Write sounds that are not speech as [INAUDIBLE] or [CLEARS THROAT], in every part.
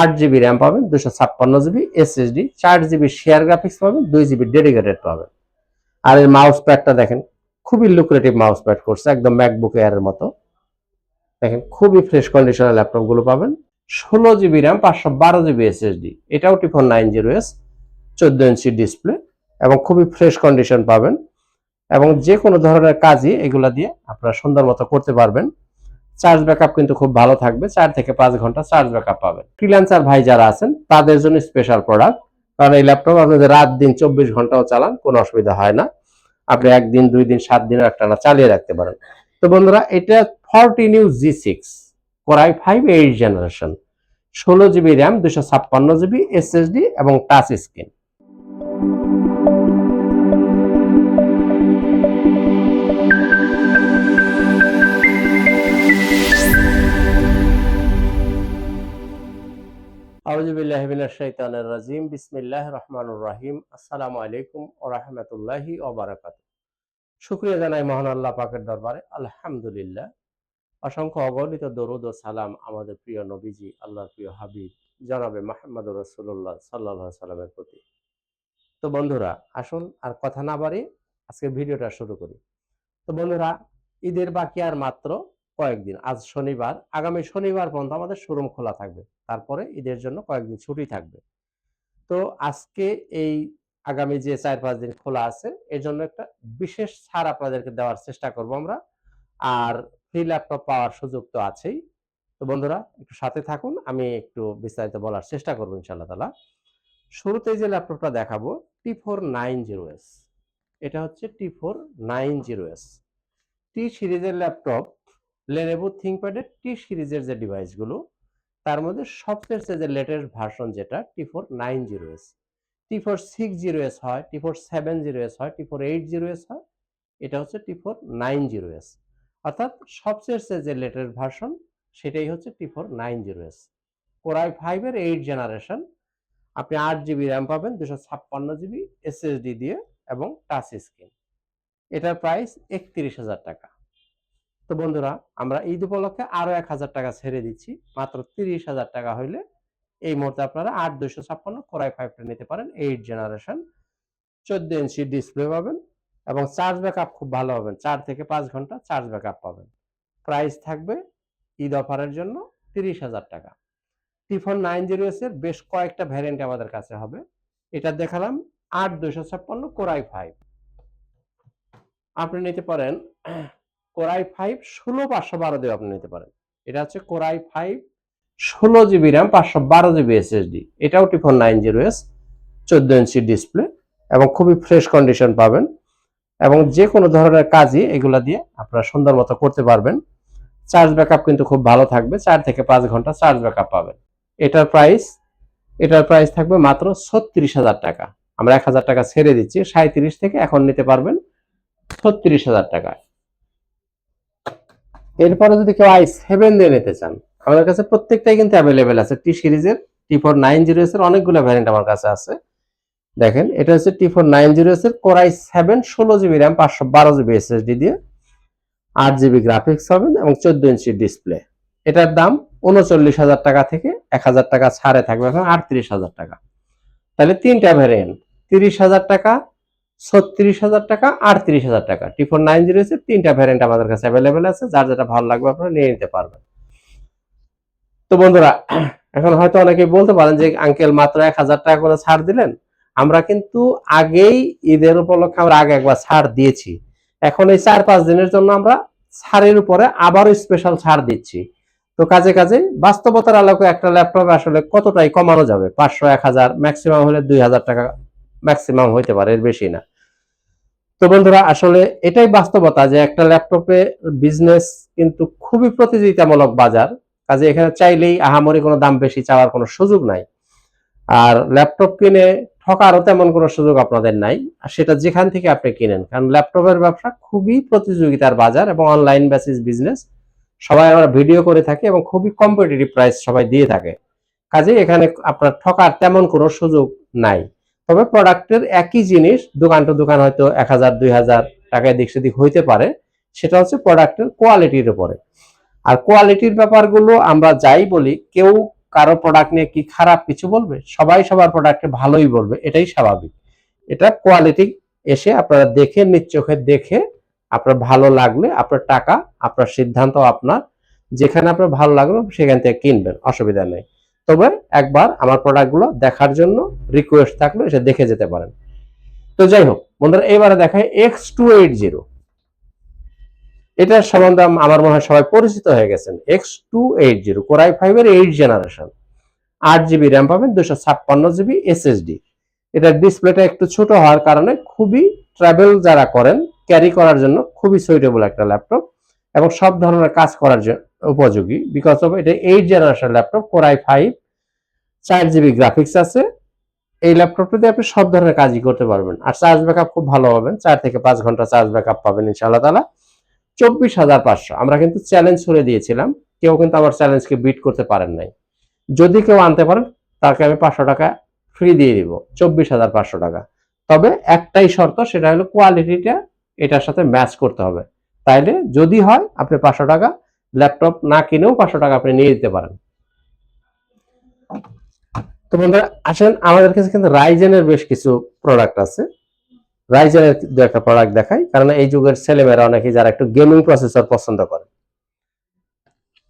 আট GB RAM পাবেন দুশো ছাপ্পান্ন জিবি এসএসডি চার জিবি শেয়ার গ্রাফিক্স পাবেন, দুই জিবি ডেডিকেটেড পাবেন। আর এর মাউস প্যাডটা দেখেন, খুবই লুক্রেটিভ মাউস প্যাড করছে, একদম ম্যাকবুক এয়ারের মতো। দেখেন, খুবই ফ্রেশ কন্ডিশনের ল্যাপটপগুলো পাবেন। ষোলো জিবি র্যাম, পাঁচশো বারো জিবি এসএসডি এটাও টিফোন নাইন জিরো এস চোদ্দ ইঞ্চি ডিসপ্লে এবং খুবই ফ্রেশ কন্ডিশন পাবেন। এবং যে কোনো ধরনের কাজই এগুলা দিয়ে আপনারা সুন্দর মতো করতে পারবেন। চার্জ ব্যাকআপ কিন্তু খুব ভালো থাকবে। চার থেকে পাঁচ ঘণ্টা চার্জ ব্যাকআপ পাবেন। ফ্রিল্যান্সার ভাই যারা আছেন, তাদের জন্য স্পেশাল প্রোডাক্ট কারণ এই ল্যাপটপ আপনাদের রাত দিন চব্বিশ ঘন্টাও চালান, কোনো অসুবিধা হয় না। আপনি একদিন, দুই দিন, সাত দিন একটানা চালিয়ে রাখতে পারেন। তো বন্ধুরা, এটা forty new G six core i five eight generation ষোলো জিবি র্যাম দুশো ছাপ্পান্ন জিবি এসএসডি এবং টাচ স্ক্রিন আসসালামু আলাইকুম জানাই মহান আল্লাহ পাকের দরবারে। আলহামদুলিল্লাহ। অসংখ্য অগণিত দরুদ ও সালাম আমাদের প্রিয় নবীজি, আল্লাহর প্রিয় হাবিব, জনাবে সাল্লাল্লাহু আলাইহি সাল্লামের প্রতি। তো বন্ধুরা, আসুন আর কথা না বাড়ি আজকে ভিডিওটা শুরু করি। তো বন্ধুরা, ঈদের বাকি আর মাত্র কয়েকদিন। আজ শনিবার, আগামী শনিবার পর্যন্ত আমাদের শোরুম খোলা থাকবে। তারপরে ঈদের জন্য কয়েকদিন ছুটি থাকবে। তো আজকে এই আগামী যে চার পাঁচ দিন খোলা আছে, এর জন্য একটা বিশেষ ছাড় আপনাদেরকে দেওয়ার চেষ্টা করব আমরা। আর ফ্রি ল্যাপটপ পাওয়ার সুযোগ তো আছেই। তো বন্ধুরা, একটু সাথে থাকুন, আমি একটু বিস্তারিত বলার চেষ্টা করব ইনশাল্লাহ তালা শুরুতে যে ল্যাপটপটা দেখাবো T four nine zero S এটা হচ্ছে T four nine zero S T সিরিজের ল্যাপটপ লেনেভো থিঙ্কপ্যাডের টি সিরিজের যে ডিভাইসগুলো তার মধ্যে সবচেয়ে যে লেটেস্ট ভার্সন যেটা T four nine zero S T four six zero S হয় T four seven zero S হয় T four eight zero S হয়, এটা হচ্ছে T four nine zero S অর্থাৎ সবচেয়ে যে লেটেস্ট ভার্সন সেটাই হচ্ছে T four nine zero S core i ফাইভের এইট জেনারেশন আপনি আট জিবি র্যাম পাবেন, দুশো ছাপ্পান্ন জিবি এসএসডি দিয়ে এবং টাচ স্ক্রিন এটার প্রাইস একত্রিশ হাজার টাকা। তো বন্ধুরা, আমরা ঈদ উপলক্ষে আরও এক হাজার টাকা ছেড়ে দিচ্ছি। মাত্র তিরিশ হাজার টাকা হইলে এই মুহূর্তে আপনারা আট দুশো ছাপ্পান্ন কোরাই ফাইভটা নিতে পারেন এইট জেনারেশন চোদ্দ ইঞ্চি ডিসপ্লে পাবেন এবং চার্জ ব্যাকআপ খুব ভালো পাবেন। চার থেকে পাঁচ ঘণ্টা চার্জ ব্যাকআপ পাবেন। প্রাইস থাকবে ঈদ অফারের জন্য তিরিশ হাজার টাকা। টিফোন নাইন জিরো এস এর বেশ কয়েকটা ভ্যারিয়েন্ট আমাদের কাছে হবে। এটা দেখালাম আট দুশো ছাপ্পান্ন কোরাই ফাইভ আপনি নিতে পারেন কোরাই ফাইভ ষোলো পাঁচশো বারো দিয়ে আপনি নিতে পারেন। এটা হচ্ছে কোরাই ফাইভ ষোলো জিবি র্যাম, পাঁচশো বারো জিবি এসএসডি এটাও টিফোন নাইন জিরো এস চোদ্দ ইঞ্চি ডিসপ্লে এবং খুবই ফ্রেশ কন্ডিশন পাবেন এবং যে কোনো ধরনের কাজই এগুলা দিয়ে আপনারা সুন্দর মতো করতে পারবেন। চার্জ ব্যাকআপ কিন্তু খুব ভালো থাকবে, চার থেকে পাঁচ ঘণ্টা চার্জ ব্যাকআপ পাবেন। এটার প্রাইস এটার প্রাইস থাকবে মাত্র ছত্রিশ হাজার টাকা। আমরা এক হাজার টাকা ছেড়ে দিচ্ছি সাঁত্রিশ থেকে এখন নিতে পারবেন ছত্রিশ হাজার টাকায়। এরপরে যদি কেউ আই সেভেন দিয়ে নিতে চান, আমাদের কাছে প্রত্যেকটাই কিন্তু অ্যাভেলেবেল আছে। টি সিরিজের T four nine zero S এর অনেকগুলো ভ্যারিয়েন্ট আমার কাছে আছে। দেখেন, এটা হচ্ছে T four nine zero S এর কোরাই সেভেন ষোলো জিবি র্যাম পাঁচশো বারো জিবি এসএসডি দিয়ে আট জিবি গ্রাফিক্স হবে এবং চোদ্দ ইঞ্চি ডিসপ্লে এটার দাম উনচল্লিশ হাজার টাকা থেকে এক হাজার টাকা ছাড়ে থাকবে এখন আটত্রিশ হাজার টাকা। তাহলে তিনটা ভ্যারিয়েন্ট তিরিশ হাজার টাকা ছত্রিশ হাজার টাকা, আটত্রিশ হাজার টাকা। টি ফোর নাইন জিরো তিনটা ভ্যারিয়েন্ট আমাদের কাছে অ্যাভেলেবেল আছে, যার যেটা ভালো লাগবে আপনারা নিয়ে নিতে পারবেন। তো বন্ধুরা, এখন হয়তো অনেকেই বলতে পারেন যে, আঙ্কেল, মাত্র এক হাজার টাকা করে ছাড় দিলেন? আমরা কিন্তু আগেই ঈদের উপলক্ষে আমরা আগে একবার ছাড় দিয়েছি। এখন এই চার পাঁচ দিনের জন্য আমরা ছাড়ের উপরে আবারও স্পেশাল ছাড় দিচ্ছি। তো কাজে কাজে বাস্তবতার আলোকে একটা ল্যাপটপ আসলে কতটাই কমানো যাবে? পাঁচশো, এক হাজার ম্যাক্সিমাম হলে দুই হাজার টাকা ম্যাক্সিমাম হইতে পারে, এর বেশি না। তো বন্ধুরা, আসলে এটাই বাস্তবতা যে একটা ল্যাপটপে বিজনেস কিন্তু খুবই প্রতিযোগিতামূলক বাজার। কাজে এখানে চাইলেই আহামরি কোনো দাম বেশি চাওয়ার কোনো সুযোগ নাই। আর ল্যাপটপ কিনে ঠকারও তেমন কোনো সুযোগ আপনাদের নাই। আর সেটা যেখান থেকে আপনি কিনেন, কারণ ল্যাপটপের ব্যবসা খুবই প্রতিযোগিতার বাজার এবং অনলাইন বেসিস বিজনেস সবাই আমরা ভিডিও করে থাকি এবং খুবই কম্পিটিটিভ প্রাইস সবাই দিয়ে থাকে। কাজে এখানে আপনার ঠকার তেমন কোনো সুযোগ নাই। তবে প্রোডাক্টের একই জিনিস, দোকান টু দোকান হয়তো এক হাজার, দুই হাজার টাকায় দিক সেদিক হইতে পারে, সেটা হচ্ছে প্রোডাক্টের কোয়ালিটির উপরে। আর কোয়ালিটির ব্যাপারগুলো আমরা যাই বলি, কেউ কারও প্রোডাক্ট নিয়ে কি খারাপ কিছু বলবে? সবাই সবার প্রোডাক্টে ভালোই বলবে, এটাই স্বাভাবিক। এটা কোয়ালিটি এসে আপনারা দেখে, নিজ চোখে দেখে আপনার ভালো লাগলে আপনার টাকা, আপনার সিদ্ধান্ত আপনার, যেখানে আপনার ভালো লাগল সেখান থেকে কিনবেন, অসুবিধা নেই। তবে একবার আমার প্রোডাক্টগুলো দেখার জন্য রিকোয়েস্ট থাকলে এসে দেখে যেতে পারেন। তো যাই হোক, বন্ধুরা, এবারে দেখায় এক্স টু এইট জিরো এটার সম্বন্ধে আমার মনে হয় সবাই পরিচিত হয়ে গেছেন। X two eight zero core i five এর এইট জেনারেশন আট জিবি র্যাম পাবেন দুশো ছাপ্পান্ন জিবি এসএসডি এটার ডিসপ্লেটা একটু ছোট হওয়ার কারণে খুবই ট্রাভেল যারা করেন ক্যারি করার জন্য খুবই সুইটেবল একটা ল্যাপটপ এবং সব ধরনের কাজ করার জন্য উপযোগী বিকজ অফ এটা eight generation laptop core i five চার জিবি গ্রাফিক্স আছে। এই ল্যাপটপটা দিয়ে আপনি সব ধরনের কাজই করতে পারবেন। আর চার্জ ব্যাকআপ খুব ভালো পাবেন। চার থেকে পাঁচ ঘণ্টা চার্জ ব্যাকআপ পাবেন ইনশাআল্লাহ তালা চব্বিশ হাজার পাঁচশো। আমরা কিন্তু চ্যালেঞ্জ করে দিয়েছিলাম। কেউ কিন্তু আমার চ্যালেঞ্জকে বিট করতে পারেন নাই। যদি কেউ আনতে পারেন, তাকে আমি পাঁচশো টাকা ফ্রি দিয়ে দিব। চব্বিশ হাজার পাঁচশো টাকা। তবে একটাই শর্ত, সেটা হলো কোয়ালিটিটা এটার সাথে ম্যাচ করতে হবে। তাইলে যদি হয়, আপনি পাঁচশো টাকা ল্যাপটপ না কিনেও পাঁচশো টাকা আপনি নিয়ে দিতে পারেন। তো বন্ধুরা, আসেন, আমাদের কাছে কিন্তু রাইজেনের বেশ কিছু প্রোডাক্ট আছে। রাইজেনের দু একটা প্রোডাক্ট দেখাই, কারণ এই যুগের ছেলেমেয়েরা অনেকে যারা একটু গেমিং প্রসেসর পছন্দ করে,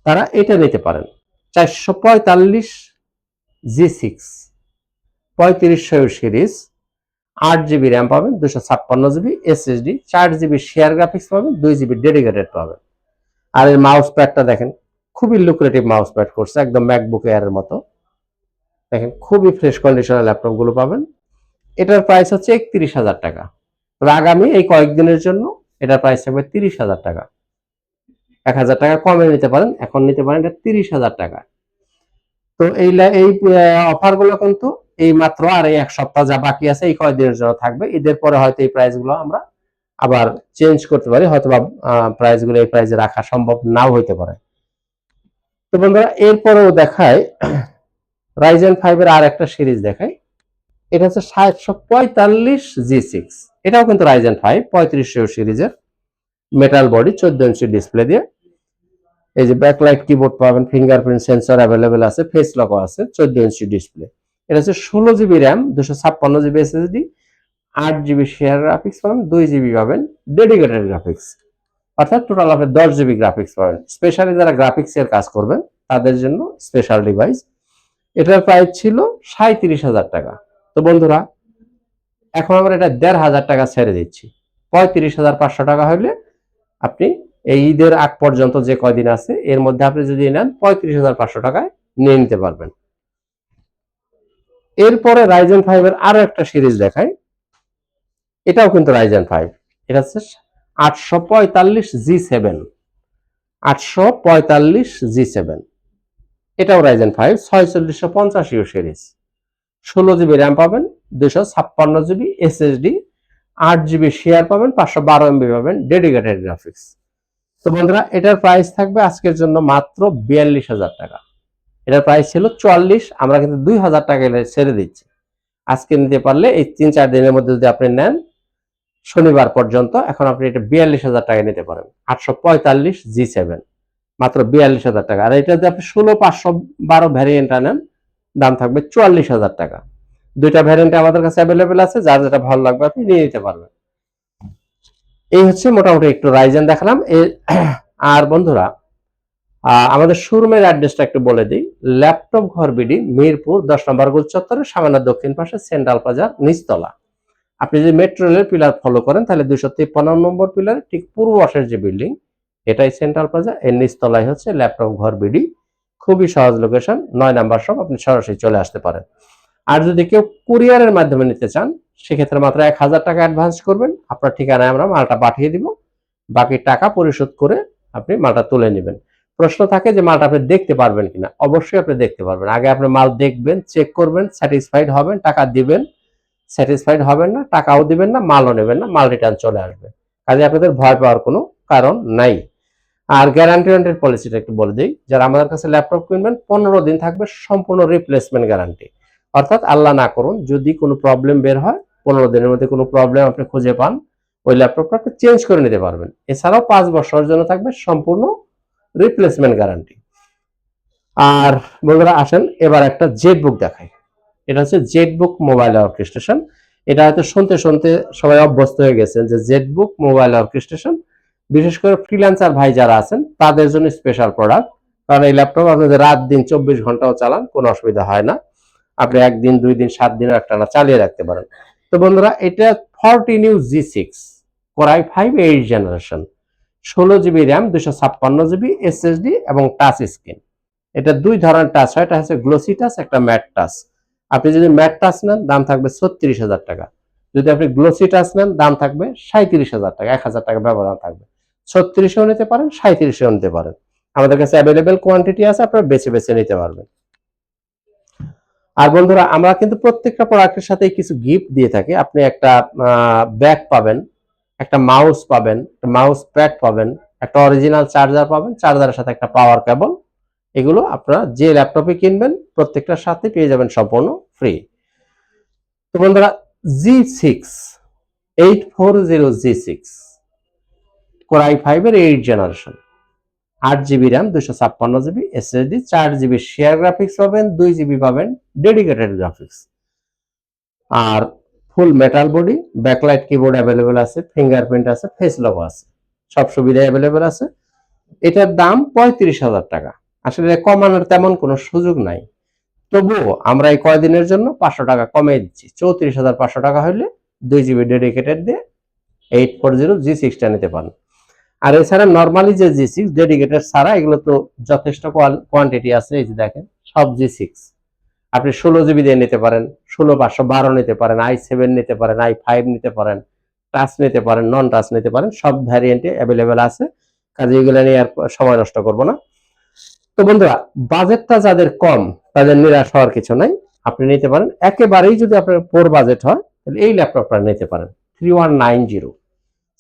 তারা এটা নিতে পারেন। চারশো পঁয়তাল্লিশ জি সিক্স পঁয়ত্রিশশো সিরিজ, আট জিবি র্যাম পাবেন, দুশো ছাপ্পান্ন জিবি এসএসডি চার জিবি শেয়ার গ্রাফিক্স পাবেন, দুই জিবি ডেডিকেটেড পাবেন। আর এর মাউস প্যাডটা দেখেন, খুবই লুক্রেটিভ মাউস প্যাড করছে, একদম ম্যাকবুক এয়ারের মতো। দেখেন, খুবই ফ্রেশ কন্ডিশনের ল্যাপটপগুলো পাবেন। এটার প্রাইস হচ্ছে একত্রিশ হাজার টাকা। আগামী এই কয়েকদিনের জন্য এটার প্রাইস থাকবে তিরিশ হাজার টাকা। এক হাজার টাকা কমে নিতে পারেন, এখন নিতে পারেন এটা তিরিশ হাজার টাকা। তো এই এই অফারগুলো কিন্তু এই মাত্র আর এই এক সপ্তাহ যা বাকি আছে এই কয়েকদিনের জন্য থাকবে। ঈদের পরে হয়তো এই প্রাইসগুলো আমরা আবার চেঞ্জ করতে পারি হয়তো বা প্রাইসগুলো এই প্রাইসে রাখা সম্ভব নাও হইতে পারে। তো বন্ধুরা, এরপরেও দেখায় রাইজেন ফাইভ এর আর একটা সিরিজ দেখাই। এটা হচ্ছে সাতশো পঁয়তাল্লিশ জি সিক্স এটাও কিন্তু রাইজেন ফাইভ পঁয়ত্রিশশো সিরিজের। মেটাল বডি চোদ্দ ইঞ্চি ডিসপ্লে দিয়ে। এই যে ব্যাকলাইট কিবোর্ড পাবেন ফিঙ্গারপ্রিন্ট সেন্সর অ্যাভেলেবেল আছে ফেস লকও আছে, চোদ্দ ইঞ্চি ডিসপ্লে এটা হচ্ছে ষোলো জিবি র্যাম দুশো ছাপ্পান্ন জিবি এসএসডি আট জিবি শেয়ার গ্রাফিক্স পাবেন, দুই জিবি পাবেন ডেডিকেটেড গ্রাফিক্স অর্থাৎ টোটাল আপনি দশ জিবি গ্রাফিক্স পাবেন। স্পেশালি যারা গ্রাফিক্স এর কাজ করবেন, তাদের জন্য স্পেশাল ডিভাইস এটার প্রাইস ছিল সাঁত্রিশ হাজার টাকা। তো বন্ধুরা, এখন আমরা এটা দেড় হাজার টাকা ছেড়ে দিচ্ছি। পঁয়ত্রিশ হাজার পাঁচশো টাকা হলে আপনি এই ঈদের আগ পর্যন্ত যে কয়দিন আছে, এর মধ্যে আপনি যদি নেন পঁয়ত্রিশ হাজার পাঁচশো টাকায় নিয়ে নিতে পারবেন। এরপরে রাইজেন ফাইভ এর আরও একটা সিরিজ দেখাই। এটাও কিন্তু রাইজেন ফাইভ এটা হচ্ছে আটশো পঁয়তাল্লিশ জি সেভেন আটশো পঁয়তাল্লিশ জি সেভেন এটাও রাইজেন ফাইভ ছয়চল্লিশশো পঞ্চাশ ইউ সিরিজ ষোলো জিবি র্যাম পাবেন দুশো ছাপ্পান্ন জিবি এসএসডি আট জিবি শেয়ার পাবেন, পাঁচশো বারো এমবি পাবেন ডেডিকেটেড গ্রাফিক্স তো বন্ধুরা, এটার প্রাইস থাকবে আজকের জন্য মাত্র বিয়াল্লিশ হাজার টাকা। এটার প্রাইস ছিল চুয়াল্লিশ, আমরা কিন্তু দুই হাজার টাকা ছেড়ে দিচ্ছি। আজকে নিতে পারলে এই তিন চার দিনের মধ্যে যদি আপনি নেন শনিবার পর্যন্ত এখন আপনি এটা বিয়াল্লিশ হাজার টাকা নিতে পারেন। আটশো পঁয়তাল্লিশ জি সেভেন। মাত্র বিয়াল্লিশ হাজার টাকা। আর এটা যদি আপনি ষোলো পাঁচশো বারো ভ্যারিয়েন্টটা নেন দাম থাকবে চুয়াল্লিশ হাজার টাকা। দুইটা ভ্যারিয়েন্ট আমাদের কাছে অ্যাভেলেবেল আছে, যার যেটা ভালো লাগবে আপনি নিয়ে নিতে পারবেন। এই হচ্ছে মোটামুটি একটু রাইজেন দেখালাম। [CLEARS THROAT] আর বন্ধুরা আমাদের শোরুমের অ্যাড্রেসটা একটু বলে দিই। ল্যাপটপ ঘর বিডি, মিরপুর, দশ নম্বর গোল চত্বরের সামান্য দক্ষিণ পাশে, সেন্ট্রাল বাজার, নিচতলা। আপনি যদি মেট্রো রেলের পিলার ফলো করেন, তাহলে দুশো তিপ্পান্ন নম্বর পিলার ঠিক পূর্ব পাশের যে বিল্ডিং এটাই সেন্ট্রাল প্লাজা এর নিচতলায় হচ্ছে ল্যাপটপ ঘর, বিডি। খুবই সহজ লোকেশন নয় নাম্বার সব আপনি সরাসরি চলে আসতে পারেন। আর যদি কেউ কুরিয়ারের মাধ্যমে নিতে চান, সেক্ষেত্রে মাত্র এক হাজার টাকা অ্যাডভান্স করবেন। আপনার ঠিকানায় আমরা মালটা পাঠিয়ে দিব। বাকি টাকা পরিশোধ করে আপনি মালটা তুলে নেবেন। প্রশ্ন থাকে যে মালটা আপনি দেখতে পারবেন কিনা? অবশ্যই আপনি দেখতে পারবেন। আগে আপনি মাল দেখবেন চেক করবেন স্যাটিসফাইড হবেন, টাকা দিবেন। স্যাটিসফাইড হবেন না, টাকাও দিবেন না, মালও নেবেন না, মাল রিটার্ন চলে আসবে। কাজে আপনাদের ভয় পাওয়ার কোনো কারণ নাই। আর গ্যারান্টি ওয়ারেন্টির পলিসিটা একটু বলে দিই, যারা আমাদের কাছে ল্যাপটপ কিনবেন, পনেরো দিন থাকবে সম্পূর্ণ রিপ্লেসমেন্ট গ্যারান্টি অর্থাৎ আল্লাহ না করুন, যদি কোনো প্রবলেম বের হয়, পনেরো দিনের মধ্যে কোনো প্রবলেম আপনি খুঁজে পান, ওই ল্যাপটপটা আপনি চেঞ্জ করে নিতে পারবেন। এছাড়াও পাঁচ বছরের জন্য থাকবে সম্পূর্ণ রিপ্লেসমেন্ট গ্যারান্টি আর বন্ধুরা আসেন, এবার একটা জেট বুক দেখাই। এটা হচ্ছে জেট বুক মোবাইল অর্কেস্ট্রেশন এটা হয়তো শুনতে শুনতে সবাই অভ্যস্ত হয়ে গেছেন যে জেট বুক মোবাইল অর্কেস্ট্রেশন বিশেষ করে ফ্রিল্যান্সার ভাই যারা আছেন, তাদের জন্য স্পেশাল প্রোডাক্ট কারণ এই ল্যাপটপ আপনাদের রাত দিন চব্বিশ ঘন্টাও চালান, কোনো অসুবিধা হয় না। আপনি একদিন, দুই দিন, সাত দিন একটানা চালিয়ে রাখতে পারেন। তো বন্ধুরা, এটা fourteen U G six core i five eight generation ষোলো জিবি র্যাম দুশো ছাপ্পান্ন জিবি এসএসডি এবং টাচ স্ক্রিন এটা দুই ধরনের টাচ হয়, এটা হচ্ছে গ্লোসি টাচ একটা ম্যাট টাচ আপনি যদি ম্যাট টাচ নেন, দাম থাকবে ছত্রিশ হাজার টাকা। যদি আপনি গ্লোসি টাচ নেন, দাম থাকবে সাঁত্রিশ হাজার টাকা, এক হাজার টাকা ব্যবধান থাকবে। ছত্রিশেও নিতে পারেন সাঁত্রিশেও নিতে পারেন। আমাদের কাছে অ্যাভেলেবেল কোয়ান্টিটি আছে, আপনারা বেছে বেছে নিতে পারবেন। আর বন্ধুরা, আমরা কিন্তু প্রত্যেকটা প্রোডাক্টের সাথে কিছু গিফট দিয়ে থাকি। আপনি একটা ব্যাগ পাবেন, একটা মাউস পাবেন, একটা মাউস প্যাড পাবেন, একটা অরিজিনাল চার্জার পাবেন চার্জারের সাথে একটা পাওয়ার কেবল এগুলো আপনারা যে ল্যাপটপে কিনবেন, প্রত্যেকটার সাথে পেয়ে যাবেন সম্পূর্ণ ফ্রি তো বন্ধুরা G six eight four zero G six core i ফাইভের এইট জেনারেশন আট জিবি র্যাম দুশো ছাপ্পান্ন জিবি এসএসডি চার জিবি শেয়ার গ্রাফিক্স পাবেন, দুই জিবি পাবেন ডেডিকেটেড গ্রাফিক্স আর full metal body backlight keyboard available আছে ফিঙ্গারপ্রিন্ট আছে ফেস লগ আছে, সব সুবিধা অ্যাভেলেবেল আছে। এটার দাম পঁয়ত্রিশ হাজার টাকা। আসলে কমানোর তেমন কোনো সুযোগ নাই। তবুও আমরা এই কয়দিনের জন্য পাঁচশো টাকা কমিয়ে দিচ্ছি। চৌত্রিশ হাজার পাঁচশো টাকা হলে দুই জিবি ডেডিকেটেড দিয়ে এইট ফোর জিরো জি সিক্সটা নিতে পারেন আর এছাড়া নর্মালি যে জি সিক্স ডেডিকেটেড ছাড়া এগুলো তো যথেষ্ট কোয়ান্টিটি আছে, এই যে দেখেন, সব জি সিক্স আপনি ষোলো জিবি দিয়ে নিতে পারেন, ষোলো পাঁচশো বারো নিতে পারেন আই সেভেন নিতে পারেন আই ফাইভ নিতে পারেন টাচ নিতে পারেন নন টাচ নিতে পারেন, সব ভ্যারিয়েন্টে অ্যাভেলেবেল আছে। কাজে এগুলো নিয়ে আর সময় নষ্ট করব না। তো বন্ধুরা বাজেটটা যাদের কম, তাদের নিরাশ হওয়ার কিছু নাই। আপনি নিতে পারেন। একেবারেই যদি আপনার পোর বাজেট হয়, তাহলে এই ল্যাপটপটা নিতে পারেন। থ্রি ওয়ান নাইন জিরো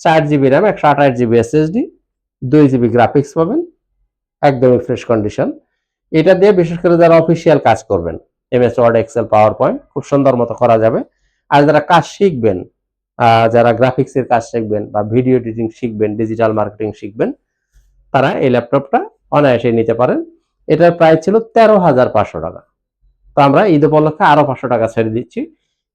চার জিবি র্যাম একশো আঠাশ জিবি এসএসডি দুই জিবি গ্রাফিক্স পাবেন। একদমই ফ্রেশ কন্ডিশন এটা দিয়ে বিশেষ করে যারা অফিসিয়াল কাজ করবেন MS Word Excel PowerPoint খুব সুন্দর মতো করা যাবে। আর যারা কাজ শিখবেন যারা গ্রাফিক্সের কাজ শিখবেন বা ভিডিও এডিটিং শিখবেন ডিজিটাল মার্কেটিং শিখবেন, তারা এই ল্যাপটপটা অনায়াসে নিতে পারেন। এটার প্রাইস ছিল তেরো হাজার পাঁচশো টাকা। তো আমরা ঈদ উপলক্ষে আরও পাঁচশো টাকা ছেড়ে দিচ্ছি।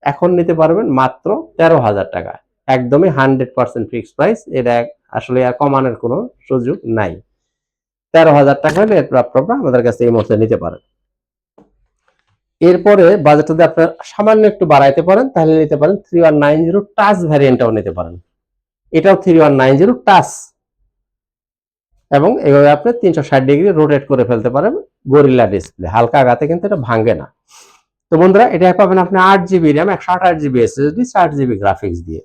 এখন নিতে পারবেন মাত্র তেরো হাজার টাকা। একদমই হান্ড্রেড পার্সেন্ট ফিক্সড প্রাইস এটা আসলে আর কমানোর কোনো সুযোগ নাই। তেরো হাজার টাকা হলে ল্যাপটপটা আমাদের কাছে এই মুহূর্তে নিতে পারেন। এরপরে বাজেটটা যদি আপনার সামান্য একটু বাড়াইতে পারেন, তাহলে নিতে পারেন three one nine zero touch ভ্যারিয়েন্টটাও নিতে পারেন। এটাও three one nine zero touch এবং এভাবে আপনি তিনশো ষাট ডিগ্রি রোটেট করে ফেলতে পারেন গরিল্লা ডিসপ্লে হালকা আগাতে কিন্তু এটা ভাঙে না। তো বন্ধুরা এটা পাবেন আপনি আট জিবি র্যাম একশো আঠাশ জিবি এসএসডি চার জিবি গ্রাফিক্স দিয়ে।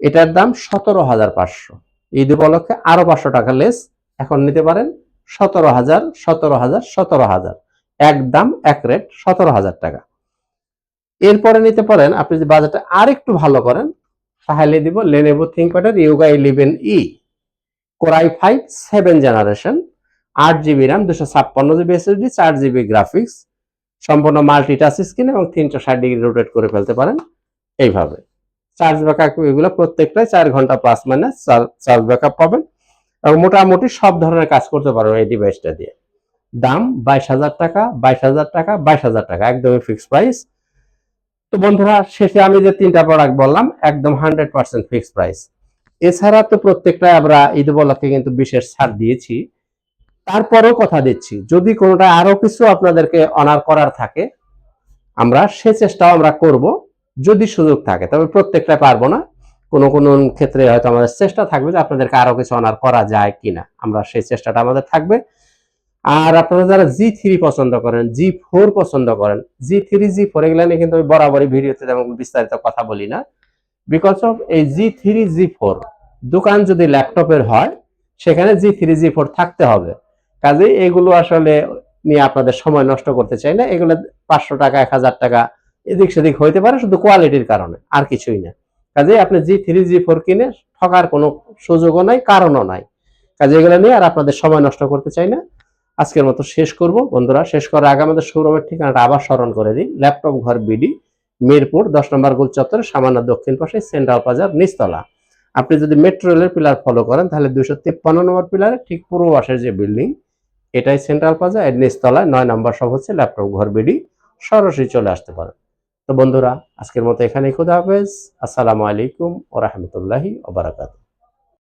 এটার দাম সতেরো হাজার পাঁচশো। ঈদ উপলক্ষে আরও পাঁচশো টাকা লেস এখন নিতে পারেন সতেরো হাজার সতেরো হাজার সতেরো হাজার। এক দাম এক রেট সতেরো হাজার টাকা। এরপরে নিতে পারেন, আপনি যদি বাজেটটা আর একটু ভালো করেন, তাহলে দিব Lenovo থিঙ্কপ্যাডের Yoga eleven E core i five seven generation আট জিবি র্যাম দুশো ছাপ্পান্ন জিবি এসএসডি চার জিবি গ্রাফিক্স সম্পূর্ণ মাল্টি টাচ স্ক্রিন এবং তিনশো ষাট ডিগ্রি রোটেট করে ফেলতে পারেন এইভাবে। চার্জ ব্যাকআপ এগুলো প্রত্যেকটাই চার ঘণ্টা প্লাস মাইনাস চার্জ ব্যাকআপ পাবেন এবং মোটামুটি সব ধরনের কাজ করতে পারবেন এই ডিভাইসটা দিয়ে। দাম বাইশ হাজার টাকা, বাইশ হাজার টাকা, বাইশ হাজার টাকা, একদমই ফিক্স প্রাইস তো বন্ধুরা, শেষে আমি যে তিনটা প্রোডাক্ট বললাম, একদম হান্ড্রেড পার্সেন্ট ফিক্স প্রাইস এছাড়া তো প্রত্যেকটা আমরা ঈদ উপলক্ষে কিন্তু বিশেষ ছাড় দিয়েছি। তারপরেও কথা দিচ্ছি, যদি কোনোটা আরও কিছু আপনাদেরকে অনার করার থাকে, আমরা সে চেষ্টাও আমরা করব, যদি সুযোগ থাকে। তবে প্রত্যেকটা পারব না, কোনো কোনো ক্ষেত্রে হয়তো আমাদের চেষ্টা থাকবে যে আপনাদেরকে আরও কিছু অনার করা যায় কিনা। আমরা সেই চেষ্টাটা আমাদের থাকবে। আর আপনারা যারা জি থ্রি পছন্দ করেন জি ফোর পছন্দ করেন জি থ্রি জি ফোর এগুলো নিয়ে কিন্তু আমি বরাবরই ভিডিওতে তেমন বিস্তারিত কথা বলি না। বিকজ অফ এই জি থ্রি জি ফোর দোকান যদি ল্যাপটপের হয়, সেখানে জি থ্রি জি ফোর থাকতে হবে। কাজে এগুলো আসলে নিয়ে আপনাদের সময় নষ্ট করতে চাই না। এগুলো পাঁচশো টাকা, এক হাজার টাকা, এদিক সেদিক হইতে পারে, শুধু কোয়ালিটির কারণে, আর কিছুই না। কাজে আপনি জি থ্রি জি ফোর কিনে ঠকার কোনো সুযোগও নাই, কারণও নাই। কাজে এগুলো নিয়ে আর আপনাদের সময় নষ্ট করতে চাই না। আজকের মতো শেষ করব। বন্ধুরা, শেষ করার আগে আমাদের শোরুমের ঠিকানাটা আবার স্মরণ করে দিই। ল্যাপটপ ঘর বিডি মিরপুর, দশ নম্বর গোল চত্বরে, সামান্য দক্ষিণ পাশে, সেন্ট্রাল প্লাজার নিচতলা। আপনি যদি মেট্রো রেলের পিলার ফলো করেন, তাহলে দুইশো তিপ্পান্ন নম্বর পিলারে ঠিক পূর্ব পাশের যে বিল্ডিং এটাই সেন্ট্রাল প্লাজা এর নিচতলায় নয় নম্বর সব হচ্ছে ল্যাপটপ ঘর, বিডি, সরাসরি চলে আসতে পারে তো বন্ধুরা, আজকের মতো এখানেই খুদা হাফেজ। আসসালামু আলাইকুম ও রহমতুল্লাহি ওবরাকাতুহ